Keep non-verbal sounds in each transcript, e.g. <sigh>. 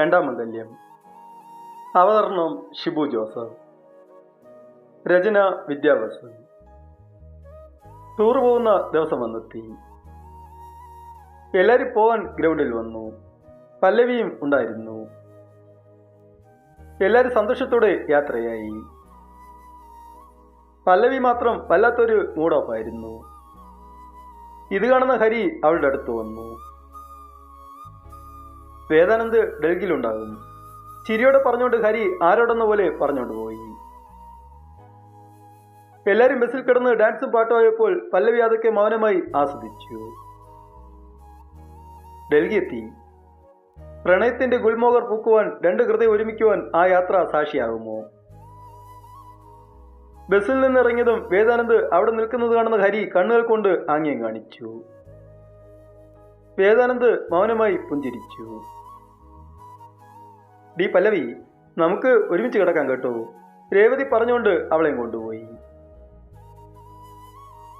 രണ്ടാം മംഗല്യം അവതരണം ഷിബു ജോസഫ്. രചന വിദ്യാഭ്യാസ ടൂർ പോകുന്ന ദിവസം വന്നെത്തി. എല്ലാവരും പോവാൻ ഗ്രൗണ്ടിൽ വന്നു. പല്ലവിയും ഉണ്ടായിരുന്നു. എല്ലാവരും സന്തോഷത്തോടെ യാത്രയായി. പല്ലവി മാത്രം വല്ലാത്തൊരു മൂഡ് ഓഫ് ആയിരുന്നു. ഇത് കാണുന്ന ഹരി അവളുടെ അടുത്ത് വന്നു. വേദാനന്ദ് ഡൽഹിയിലുണ്ടാകും ചിരിയോടെ പറഞ്ഞുകൊണ്ട് ഹരി ആരോടെന്ന പോലെ പറഞ്ഞുകൊണ്ട് പോയി. എല്ലാരും ബസ്സിൽ കിടന്ന് ഡാൻസും പാട്ടുമായപ്പോൾ പല്ലവി അതൊക്കെ മൗനമായി ആസ്വദിച്ചു. ഡൽഹി എത്തി. പ്രണയത്തിന്റെ ഗുൽമോഹർ പൂക്കുവാൻ രണ്ട് ഹൃദയം ഒരുമിക്കുവാൻ ആ യാത്ര സാക്ഷിയാകുമോ? ബസ്സിൽ നിന്നിറങ്ങിയതും വേദാനന്ദ് അവിടെ നിൽക്കുന്നത് കാണുന്ന ഹരി കണ്ണുകൾ കൊണ്ട് ആംഗ്യം കാണിച്ചു. വേദാനന്ദ് മൗനമായി പുഞ്ചിരിച്ചു. ഡി പല്ലവി നമുക്ക് ഒരുമിച്ച് കിടക്കാം കേട്ടോ. രേവതി പറഞ്ഞുകൊണ്ട് അവളെയും കൊണ്ടുപോയി.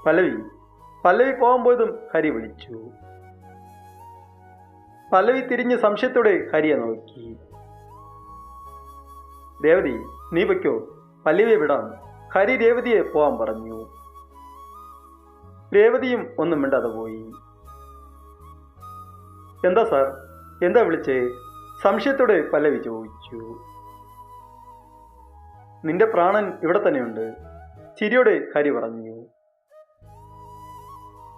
പല്ലവി പല്ലവി പോകാൻ പോയതും ഹരി വിളിച്ചു. പല്ലവി തിരിഞ്ഞ് സംശയത്തോടെ ഹരിയെ നോക്കി. രേവതി നീ വയ്ക്കോ പല്ലവിയെ വിടാം. ഹരി രേവതിയെ പോവാൻ പറഞ്ഞു. രേവതിയും ഒന്നും മിണ്ടാതെ പോയി. എന്താ സാർ? എന്താ വിളിച്ചേ? സംശയത്തോടെ പല്ലവി ചോദിച്ചു. നിന്റെ പ്രാണൻ ഇവിടെ തന്നെയുണ്ട് ചിരിയോടെ ഹരി പറഞ്ഞു.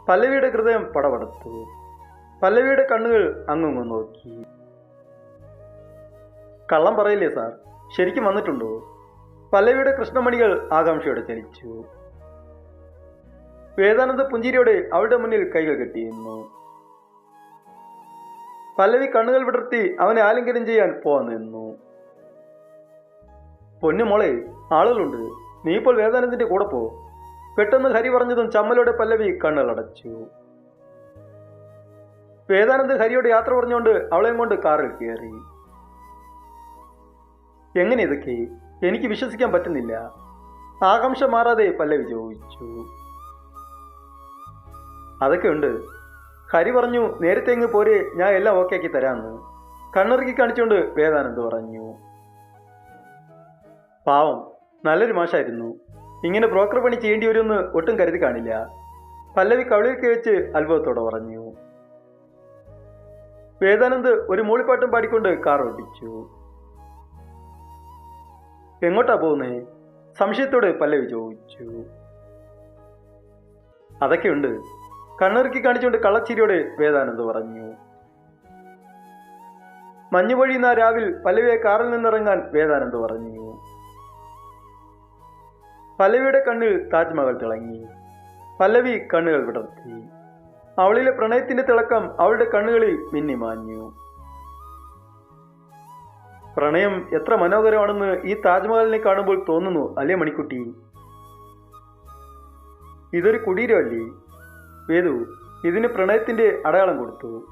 പല്ലവിയുടെ ഹൃദയം പടപടത്തു. പല്ലവിയുടെ കണ്ണുകൾ അങ്ങും നോക്കി. കള്ളം പറയില്ലേ സാർ? ശരിക്കും വന്നിട്ടുണ്ടോ? പല്ലവിയുടെ കൃഷ്ണമണികൾ ആകാംക്ഷയോടെ ചലിച്ചു. വേദാനന്ദ പുഞ്ചിരിയോടെ അവളുടെ മുന്നിൽ കൈകൾ കെട്ടിയിരുന്നു. പല്ലവി കണ്ണുകൾ വിടർത്തി അവനെ ആലിംഗനം ചെയ്യാൻ പോവാൻ നിന്നു. പൊന്നു മോളെ ആളുകളുണ്ട്. നീ ഇപ്പോൾ വേദാനന്ദിന്റെ കൂടെ പോ. പെട്ടെന്ന് ഹരി പറഞ്ഞതും ചമ്മലോടെ പല്ലവി കണ്ണുകളടച്ചു വേദാനന്ദ് ഹരിയോട് യാത്ര പറഞ്ഞുകൊണ്ട് അവളെയും കൊണ്ട് കാറിൽ കയറി. എങ്ങനെ ഇതൊക്കെ? എനിക്ക് വിശ്വസിക്കാൻ പറ്റുന്നില്ല. ആകാംക്ഷ മാറാതെ പല്ലവി ചോദിച്ചു. അതൊക്കെ ഉണ്ട്. ഹരി പറഞ്ഞു നേരത്തെ ഇങ്ങ് പോരെ ഞാൻ എല്ലാം ഓക്കെ ആക്കി തരാമെന്ന് കണ്ണിറുക്കി കാണിച്ചുകൊണ്ട് വേദാനന്ദ് പറഞ്ഞു? പാവം നല്ലൊരു മാഷായിരുന്നു. ഇങ്ങനെ ബ്രോക്കർ പണി ചെയ്യേണ്ടി വരുമെന്ന് ഒട്ടും കരുതി കാണില്ല. പല്ലവി കവിളിൽ വെച്ച് അത്ഭുതത്തോടെ പറഞ്ഞു. വേദാനന്ദ് ഒരു മൂളിപ്പാട്ടും പാടിക്കൊണ്ട് കാർ ഓടിച്ചു. എങ്ങോട്ടാ പോകുന്നേ സംശയത്തോട് പല്ലവി ചോദിച്ചു. അതൊക്കെയുണ്ട് കണ്ണിറുക്കി കാണിച്ചുകൊണ്ട് കള്ളച്ചിരിയോടെ വേദാനന്ദ് പറഞ്ഞു. മഞ്ഞു പൊഴിയുന്ന രാവിൽ പല്ലവിയെ കാറിൽ നിന്നിറങ്ങാൻ വേദാനന്ദ് പറഞ്ഞു. പല്ലവിയുടെ കണ്ണിൽ താജ്മഹൽ തിളങ്ങി. പല്ലവി കണ്ണുകൾ വിടർത്തി. അവളിലെ പ്രണയത്തിന്റെ തിളക്കം അവളുടെ കണ്ണുകളിൽ മിന്നിമാഞ്ഞു. പ്രണയം എത്ര മനോഹരമാണെന്ന് ഈ താജ്മഹലിനെ കാണുമ്പോൾ തോന്നുന്നു അല്ലേ മണിക്കുട്ടി? ഇതൊരു കുടീരമല്ലേ? വേദു ഇതിന് പ്രണയത്തിന്റെ അടയാളം കൊടുത്തു.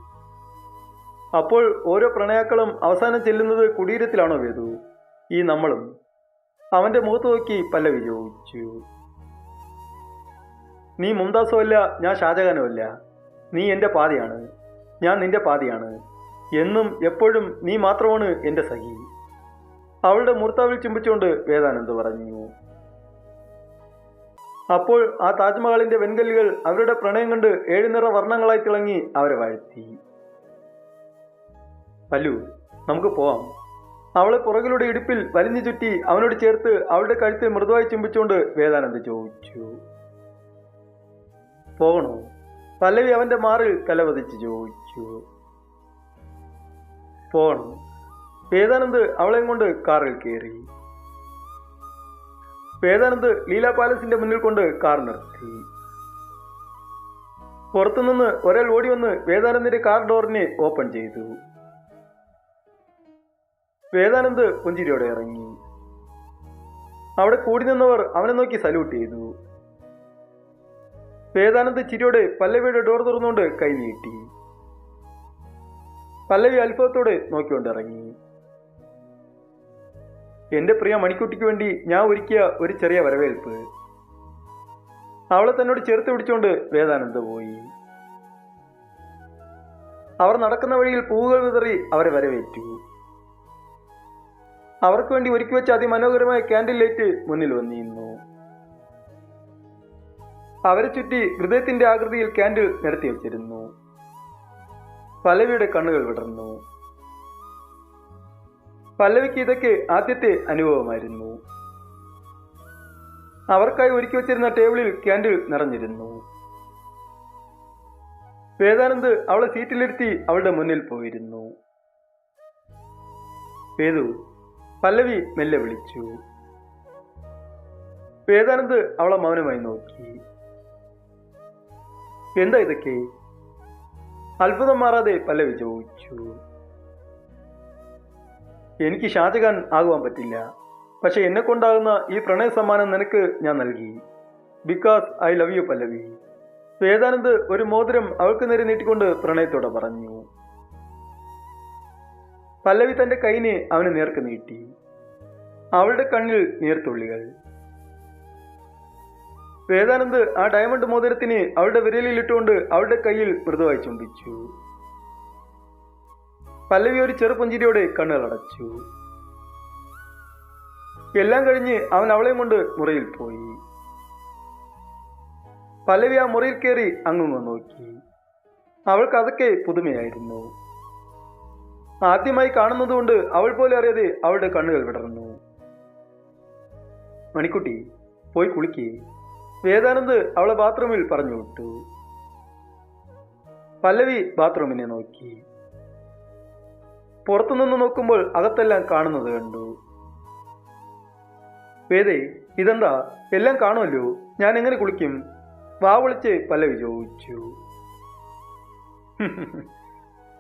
അപ്പോൾ ഓരോ പ്രണയാക്കളും അവസാനം ചെല്ലുന്നത് കുടീരത്തിലാണോ വേദു? ഈ നമ്മളും. അവന്റെ മുഖത്ത് നോക്കി പല്ലവി ചോദിച്ചു. നീ മുംതാസോ അല്ല ഞാൻ ഷാജഹാനോ അല്ല നീ എന്റെ പാതയാണ്. ഞാൻ നിന്റെ പാതയാണ്. എന്നും എപ്പോഴും നീ മാത്രമാണ് എന്റെ സഖി. അവളുടെ മൂർത്താവിൽ ചുംബിച്ചുകൊണ്ട് വേദാനന്ദ് പറഞ്ഞു. അപ്പോൾ ആ താജ്മഹലിന്റെ വെൺകല്ലുകൾ അവരുടെ പ്രണയം കണ്ട് ഏഴ് നിറ വർണങ്ങളായി തിളങ്ങി അവരെ വാഴ്ത്തി. പല്ലു നമുക്ക് പോവാം. അവളെ പുറകിലൂടെ ഇടുപ്പിൽ വലിഞ്ഞു ചുറ്റി അവനോട് ചേർത്ത് അവളുടെ കഴുത്തിൽ മൃദുവായി ചുംബിച്ചുകൊണ്ട് വേദാനന്ദ ചോദിച്ചു. പോകണോ? പല്ലവി അവന്റെ മാറിൽ തലവതിച്ച് ചോദിച്ചു. പോകണം. വേദാനന്ദ് അവളെയും കൊണ്ട് കാറിൽ കയറി. വേദാനന്ദ് ലീല പാലസിന്റെ മുന്നിൽ കൊണ്ട് കാർ നിർത്തി പുറത്തുനിന്ന് ഒരാൾ ഓടി വന്ന് വേദാനന്ദിന്റെ കാർ ഡോറിനെ ഓപ്പൺ ചെയ്തു. വേദാനന്ദ് പുഞ്ചിരിയോടെ ഇറങ്ങി. അവിടെ കൂടി നിന്നവർ അവനെ നോക്കി സല്യൂട്ട് ചെയ്തു. വേദാനന്ദ് ചിരിയോടെ പല്ലവിയുടെ ഡോർ തുറന്നുകൊണ്ട് കൈ നീട്ടി. പല്ലവി അത്ഭുതത്തോടെ നോക്കിക്കൊണ്ട് എന്റെ പ്രിയ മണിക്കുട്ടിക്ക് വേണ്ടി ഞാൻ ഒരുക്കിയ ഒരു ചെറിയ വരവേൽപ്പ്. അവളെ തന്നോട് ചേർത്ത് പിടിച്ചുകൊണ്ട് വേദാനന്ദ് പോയി. അവർ നടക്കുന്ന വഴിയിൽ പൂവുകൾ വിതറി അവരെ വരവേറ്റു. അവർക്ക് വേണ്ടി ഒരുക്കി വെച്ച അതിമനോഹരമായ ക്യാൻഡിൽ ലൈറ്റ് മുന്നിൽ വന്നിരുന്നു. അവരെ ചുറ്റി ഹൃദയത്തിന്റെ ആകൃതിയിൽ ക്യാൻഡിൽ നിരത്തി വെച്ചിരുന്നു. പലവിയുടെ കണ്ണുകൾ വിടർന്നു. പല്ലവിക്ക് ഇതൊക്കെ ആദ്യത്തെ അനുഭവമായിരുന്നു. അവർക്കായി ഒരുക്കി വെച്ചിരുന്ന ടേബിളിൽ ക്യാൻഡിൽ നിറഞ്ഞിരുന്നു. വേദാനന്ദ് അവളെ സീറ്റിലിരുത്തി അവളുടെ മുന്നിൽ പോയിരുന്നു. വേദു പല്ലവി മെല്ലെ വിളിച്ചു. വേദാനന്ദ് അവളെ മൗനമായി നോക്കി. എന്താ ഇതൊക്കെ? അത്ഭുതം മാറാതെ പല്ലവി ചോദിച്ചു. എനിക്ക് ഷാജഹാൻ ആകുവാൻ പറ്റില്ല. പക്ഷെ എന്നെ കൊണ്ടാകുന്ന ഈ പ്രണയ സമ്മാനം നിനക്ക് ഞാൻ നൽകി. Because I love you Pallavi. Vedanand ഒരു മോതിരം അവൾക്ക് നേരെ നീട്ടിക്കൊണ്ട് പ്രണയത്തോടെ പറഞ്ഞു. പല്ലവി തന്റെ കൈനെ അവന് നേർക്ക് നീട്ടി. അവളുടെ കണ്ണിൽ നീർത്തുള്ളികൾ. വേദാനന്ദ് ആ ഡയമണ്ട് മോതിരത്തിന് അവളുടെ വിരലിലിട്ടുകൊണ്ട് അവളുടെ കയ്യിൽ മൃദുവായി ചുംബിച്ചു. പല്ലവി ഒരു ചെറുപുഞ്ചിരിയോടെ കണ്ണുകളടച്ചു എല്ലാം കഴിഞ്ഞ് അവൻ അവളെയും കൊണ്ട് മുറിയിൽ പോയി. പല്ലവി ആ മുറിയിൽ കയറി അങ്ങുങ്ങ് നോക്കി. അവൾക്ക് അതൊക്കെ പുതുമയായിരുന്നു. ആദ്യമായി കാണുന്നതുകൊണ്ട് അവൾ പോലെ അറിയാതെ അവളുടെ കണ്ണുകൾ വിടർന്നു. മണിക്കുട്ടി പോയി കുളിക്കേ. വേദാനന്ദ് അവളെ ബാത്റൂമിൽ പറഞ്ഞു വിട്ടു. പല്ലവി ബാത്റൂമിനെ നോക്കി. പുറത്തുനിന്ന് നോക്കുമ്പോൾ അകത്തെല്ലാം കാണുന്നത് കണ്ടു. വേദേ ഇതെന്താ? എല്ലാം കാണുമല്ലോ? ഞാൻ എങ്ങനെ കുളിക്കും? വാ വിളിച്ച് പല്ലവി ചോദിച്ചു. <laughs>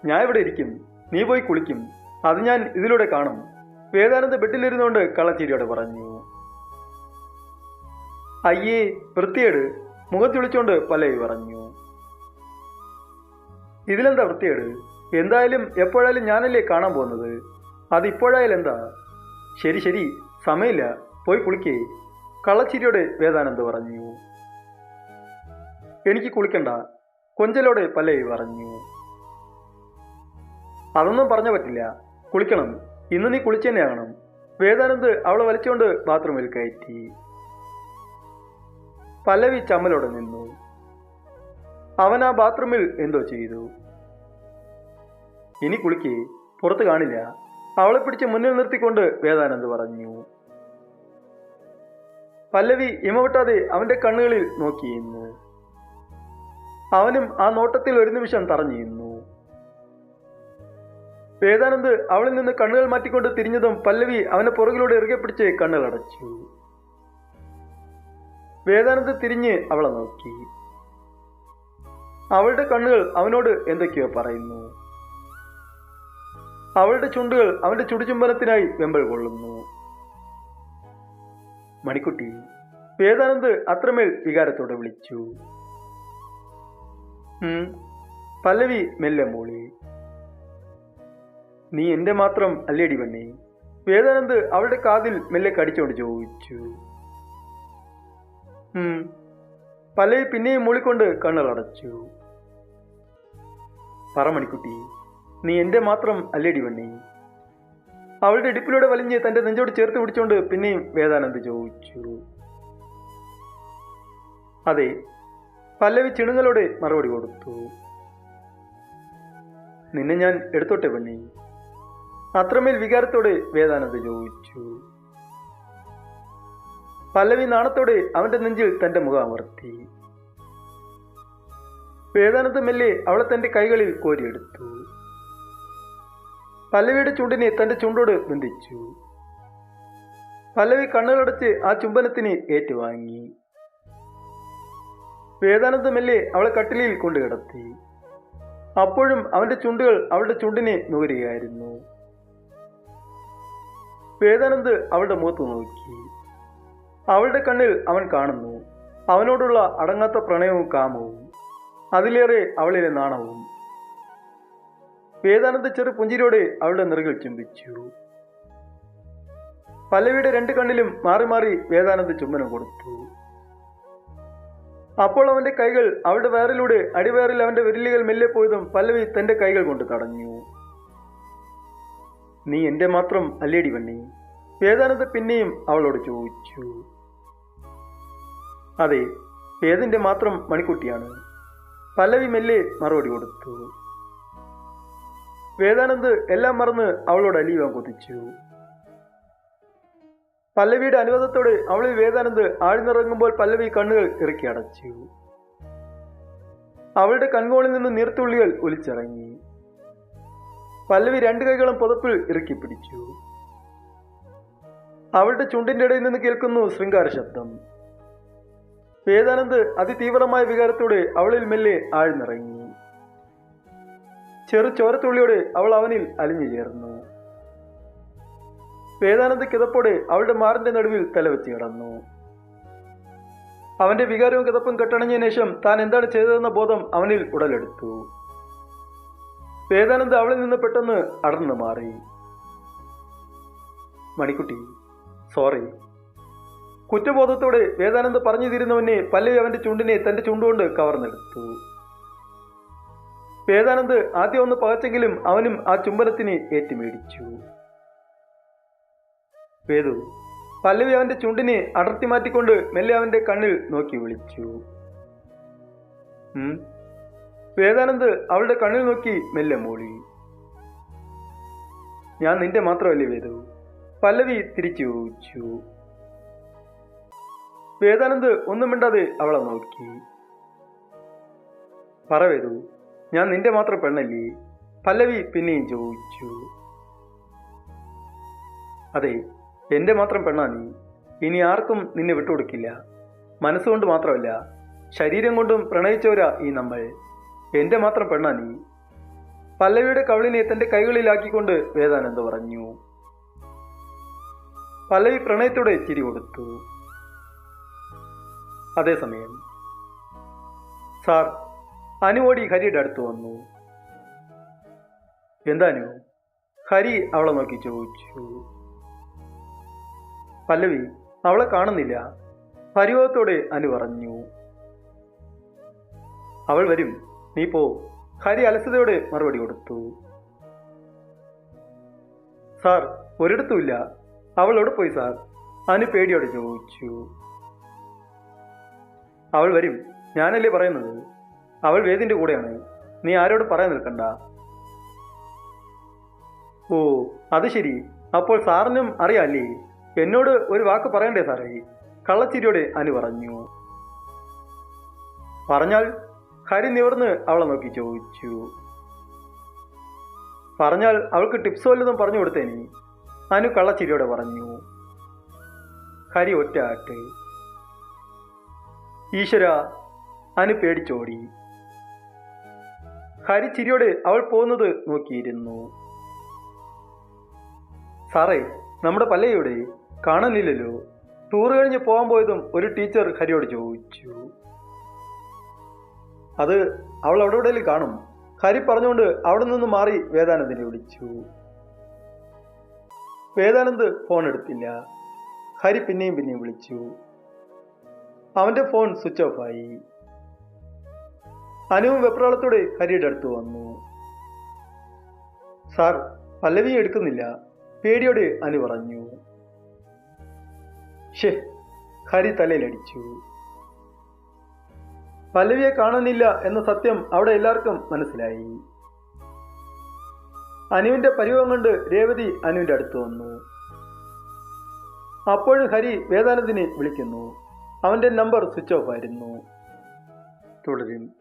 ഞാൻ ഇവിടെ ഇരിക്കും. നീ പോയി കുളിക്കും. അത് ഞാൻ ഇതിലൂടെ കാണും. വേദാനന്ദ ബെഡിലിരുന്നുകൊണ്ട് കള്ളച്ചിരിയോടെ പറഞ്ഞു. അയ്യേ വൃത്തിയേട് മുഖത്തൊളിച്ചോണ്ട് പല്ലവി പറഞ്ഞു. ഇതിലെന്താ വൃത്തിയേട് എന്തായാലും എപ്പോഴായാലും ഞാനല്ലേ കാണാൻ പോകുന്നത്? അതിപ്പോഴായാലും എന്താ? ശരി ശരി. സമയമില്ല. പോയി കുളിക്കേ. കള്ളച്ചിരിയോടെ വേദാനന്ദ പറഞ്ഞു. എനിക്ക് കുളിക്കണ്ട. കൊഞ്ചലോടെ പല്ലവി പറഞ്ഞു. അതൊന്നും പറഞ്ഞ പറ്റില്ല. കുളിക്കണം. ഇന്ന് നീ കുളിച്ചെന്നെയാകണം വേദാനന്ദ് അവളെ വലിച്ചുകൊണ്ട് ബാത്റൂമിൽ കയറ്റി. പല്ലവി ചമ്മലോടെ നിന്നു. അവൻ ആ ബാത്റൂമിൽ എന്തോ ചെയ്തു. ഇനി കുളിക്ക് പുറത്ത് കാണില്ല. അവളെ പിടിച്ച് മുന്നിൽ നിർത്തിക്കൊണ്ട് വേദാനന്ദ് പറഞ്ഞു. പല്ലവി ഇമവിട്ടാതെ അവന്റെ കണ്ണുകളിൽ നോക്കിയിരുന്നു. അവനും ആ നോട്ടത്തിൽ ഒരു നിമിഷം തറഞ്ഞിരുന്നു. വേദാനന്ദ് അവളിൽ നിന്ന് കണ്ണുകൾ മാറ്റിക്കൊണ്ട് തിരിഞ്ഞതും പല്ലവി അവനെ പുറകിലൂടെ ഇറുകെ പിടിച്ച് കണ്ണുകളടച്ചു വേദാനന്ദ് തിരിഞ്ഞ് അവളെ നോക്കി. അവളുടെ കണ്ണുകൾ അവനോട് എന്തൊക്കെയോ പറയുന്നു. അവളുടെ ചുണ്ടുകൾ അവന്റെ ചുടിചുംബനത്തിനായി വെമ്പൽ കൊള്ളുന്നു. മണിക്കുട്ടി വേദാനന്ദ് അത്രമേൽ വികാരത്തോടെ വിളിച്ചു. പല്ലവി മെല്ലെ മൂളി. നീ എന്റെ മാത്രം അല്ലേടി പെണ്ണേ? വേദാനന്ദ് അവളുടെ കാതിൽ മെല്ലെ കടിച്ചോണ്ട് ചോദിച്ചു. പല്ലവി പിന്നെയും മൂളിക്കൊണ്ട് കണ്ണുകളടച്ചു. പറ മണിക്കുട്ടി. നീ എന്റെ മാത്രം അല്ലേടി വണ്ണി അവളുടെ ഇടുപ്പിലൂടെ വലിഞ്ഞ് തന്റെ നെഞ്ചോട് ചേർത്ത് പിടിച്ചുകൊണ്ട് പിന്നെയും വേദാനന്ദ് ചോദിച്ചു. അതെ പല്ലവി ചിണുങ്ങളോടെ മറുപടി കൊടുത്തു. നിന്നെ ഞാൻ എടുത്തോട്ടെ പെണ്ണി അത്രമേൽ വികാരത്തോടെ വേദാനന്ദ് ചോദിച്ചു. പല്ലവി നാണത്തോടെ അവന്റെ നെഞ്ചിൽ തന്റെ മുഖം അമർത്തി. വേദാനന്ദ് മെല്ലെ അവളെ തന്റെ കൈകളിൽ കോരിയെടുത്തു. പല്ലവിയുടെ ചുണ്ടിനെ തന്റെ ചുണ്ടോട് ബന്ധിച്ചു. പല്ലവി കണ്ണുകളടച്ച് ആ ചുംബനത്തിന് ഏറ്റുവാങ്ങി. വേദാനന്ദ മെല്ലെ അവളെ കട്ടിലിൽ കൊണ്ടു കിടത്തി. അപ്പോഴും അവന്റെ ചുണ്ടുകൾ അവളുടെ ചുണ്ടിനെ നുകരുകയായിരുന്നു വേദാനന്ദ് അവളുടെ മുഖത്ത് നോക്കി. അവളുടെ കണ്ണിൽ അവൻ കാണുന്നു. അവനോടുള്ള അടങ്ങാത്ത പ്രണയവും കാമവും. അതിലേറെ അവളിലെ നാണവും. വേദാനന്ദ ചെറു പുഞ്ചിരിയോടെ അവളുടെ നിറകൾ ചുംബിച്ചു പല്ലവിയുടെ രണ്ട് കണ്ണിലും മാറി മാറി വേദാനന്ദ ചുംബനം കൊടുത്തു. അപ്പോൾ അവന്റെ കൈകൾ അവളുടെ വയറിലൂടെ അടിവയറിൽ അവന്റെ വിരലുകൾ മെല്ലെ പോയതും പല്ലവി തന്റെ കൈകൾ കൊണ്ട് തടഞ്ഞു. നീ എന്റെ മാത്രം അല്ലേടി വണ്ണി വേദാനന്ദ പിന്നെയും അവളോട് ചോദിച്ചു. അതെ വേദന്റെ മാത്രം മണിക്കുട്ടിയാണ്? പല്ലവി മെല്ലെ മറുപടി കൊടുത്തു. വേദാനന്ദ് എല്ലാം മറന്ന് അവളോട് അലിയുവാൻ കൊതിച്ചു. പല്ലവിയുടെ അനുവാദത്തോടെ അവളിൽ വേദാനന്ദ് ആഴ്ന്നിറങ്ങുമ്പോൾ പല്ലവി കണ്ണുകൾ ഇറക്കി അടച്ചു. അവളുടെ കൺകോളിൽ നിന്ന് നീർത്തുള്ളികൾ ഒലിച്ചിറങ്ങി. പല്ലവി രണ്ടു കൈകളും പുതപ്പിൽ ഇറക്കി പിടിച്ചു. അവളുടെ ചുണ്ടിന്റെ ഇടയിൽ നിന്ന് കേൾക്കുന്നു ശൃംഗാര ശബ്ദം. വേദാനന്ദ് അതിതീവ്രമായ വികാരത്തോടെ അവളിൽ മെല്ലെ ആഴ്ന്നിറങ്ങി. ചെറു ചോരത്തുള്ളിയോടെ അവൾ അവനിൽ അലിഞ്ഞു ചേർന്നു. വേദാനന്ദ കിതപ്പോടെ അവളുടെ മാറിന്റെ നടുവിൽ തലവെച്ച് കിടന്നു. അവന്റെ വികാരവും കിതപ്പും കെട്ടണഞ്ഞതിനു ശേഷം താൻ എന്താണ് ചെയ്തതെന്ന ബോധം അവനിൽ ഉടലെടുത്തു. വേദാനന്ദ അവളിൽ നിന്ന് പെട്ടെന്ന് അടർന്നു മാറി. മണിക്കുട്ടി സോറി കുറ്റബോധത്തോടെ വേദാനന്ദ പറഞ്ഞു തീരുന്നവനെ പല്ലവി അവന്റെ ചുണ്ടിനെ തന്റെ ചുണ്ടുകൊണ്ട് കവർന്നെടുത്തു. വേദാനന്ദ് ആദ്യം ഒന്ന് പകച്ചെങ്കിലും അവനും ആ ചുംബനത്തിന് ഏറ്റുമേടിച്ചു. വേദു പല്ലവി അവന്റെ ചുണ്ടിനെ അടർത്തി മാറ്റിക്കൊണ്ട് മെല്ലെ അവന്റെ കണ്ണിൽ നോക്കി വിളിച്ചു. വേദാനന്ദ് അവളുടെ കണ്ണിൽ നോക്കി മെല്ലെ മൂളി. ഞാൻ നിന്റെ മാത്രമല്ലേ വേദു? പല്ലവി തിരിച്ചു ചോദിച്ചു. വേദാനന്ദ് ഒന്നും മിണ്ടാതെ അവളെ നോക്കി. പറ വേദു ഞാൻ നിന്റെ മാത്രം പെണ്ണല്ലേ? പല്ലവി പിന്നെയും ചോദിച്ചു. അതെ എന്റെ മാത്രം പെണ്ണാ നീ. ഇനി ആർക്കും നിന്നെ വിട്ടുകൊടുക്കില്ല. മനസ്സുകൊണ്ട് മാത്രമല്ല ശരീരം കൊണ്ടും പ്രണയിച്ചവരാ ഈ നമ്മൾ. എന്റെ മാത്രം പെണ്ണാ നീ. പല്ലവിയുടെ കവിളിനെ തന്റെ കൈകളിലാക്കിക്കൊണ്ട് വേദാനന്ദ പറഞ്ഞു. പല്ലവി പ്രണയത്തോടെ ചിരി കൊടുത്തു. അതേസമയം സാർ അനു ഓടി ഹരിയുടെ അടുത്ത് വന്നു. എന്താനു ഹരി അവളെ നോക്കി ചോദിച്ചു. പല്ലവി അവളെ കാണുന്നില്ല. പരിവത്തോടെ അനു പറഞ്ഞു. അവൾ വരും. നീ പോ. ഹരി അലസതയോടെ മറുപടി കൊടുത്തു. സാർ ഒരിടത്തുമില്ല അവളോട് പോയി സാർ. അനു പേടിയോടെ ചോദിച്ചു. അവൾ വരും. ഞാനല്ലേ പറയുന്നത്? അവൾ വേദിന്റെ കൂടെയാണ്. നീ ആരോട് പറയാൻ നിൽക്കണ്ട. ഓ അത് ശരി. അപ്പോൾ സാറിനും അറിയാല്ലേ? എന്നോട് ഒരു വാക്ക് പറയണ്ടേ സാറേ? കള്ളച്ചിരിയോടെ അനു പറഞ്ഞു. പറഞ്ഞാൽ ഹരി നിവർന്ന് അവളെ നോക്കി ചോദിച്ചു. പറഞ്ഞാൽ അവൾക്ക് ടിപ്സ് വല്ലതും പറഞ്ഞു കൊടുത്തേനി അനു കള്ളച്ചിരിയോടെ പറഞ്ഞു. ഹരി ഒറ്റ ആട്ട്. ഈശ്വര അനു പേടിച്ചോടി. ഹരി ചിരിയോടെ അവൾ പോകുന്നത് നോക്കിയിരുന്നു. സാറേ നമ്മുടെ പല്ലയുടെ കാണാനില്ലല്ലോ ടൂർ കഴിഞ്ഞ് പോകാൻ പോയതും ഒരു ടീച്ചർ ഹരിയോട് ചോദിച്ചു. അത് അവൾ അവിടെ കാണും ഹരി പറഞ്ഞുകൊണ്ട് അവിടെ നിന്ന് മാറി വേദാനന്ദിനെ വിളിച്ചു. വേദാനന്ദ് ഫോൺ എടുത്തില്ല. ഹരി പിന്നെയും പിന്നെയും വിളിച്ചു. അവന്റെ ഫോൺ സ്വിച്ച് ഓഫ് ആയി. അനുവും വെപ്രാളത്തോടെ ഹരിയുടെ അടുത്ത് വന്നു. സാർ പല്ലവി എടുക്കുന്നില്ല പേടിയോടെ അനു പറഞ്ഞു. ഷേ ഹരി തലയിലടിച്ചു. പല്ലവിയെ കാണുന്നില്ല എന്ന സത്യം അവിടെ എല്ലാവർക്കും മനസ്സിലായി. അനുവിന്റെ പരിവം കൊണ്ട് രേവതി അനുവിന്റെ അടുത്ത് വന്നു. അപ്പോഴും ഹരി വേദാനന്ദിനെ വിളിക്കുന്നു. അവന്റെ നമ്പർ സ്വിച്ച് ഓഫ് ആയിരുന്നു. തുടരും.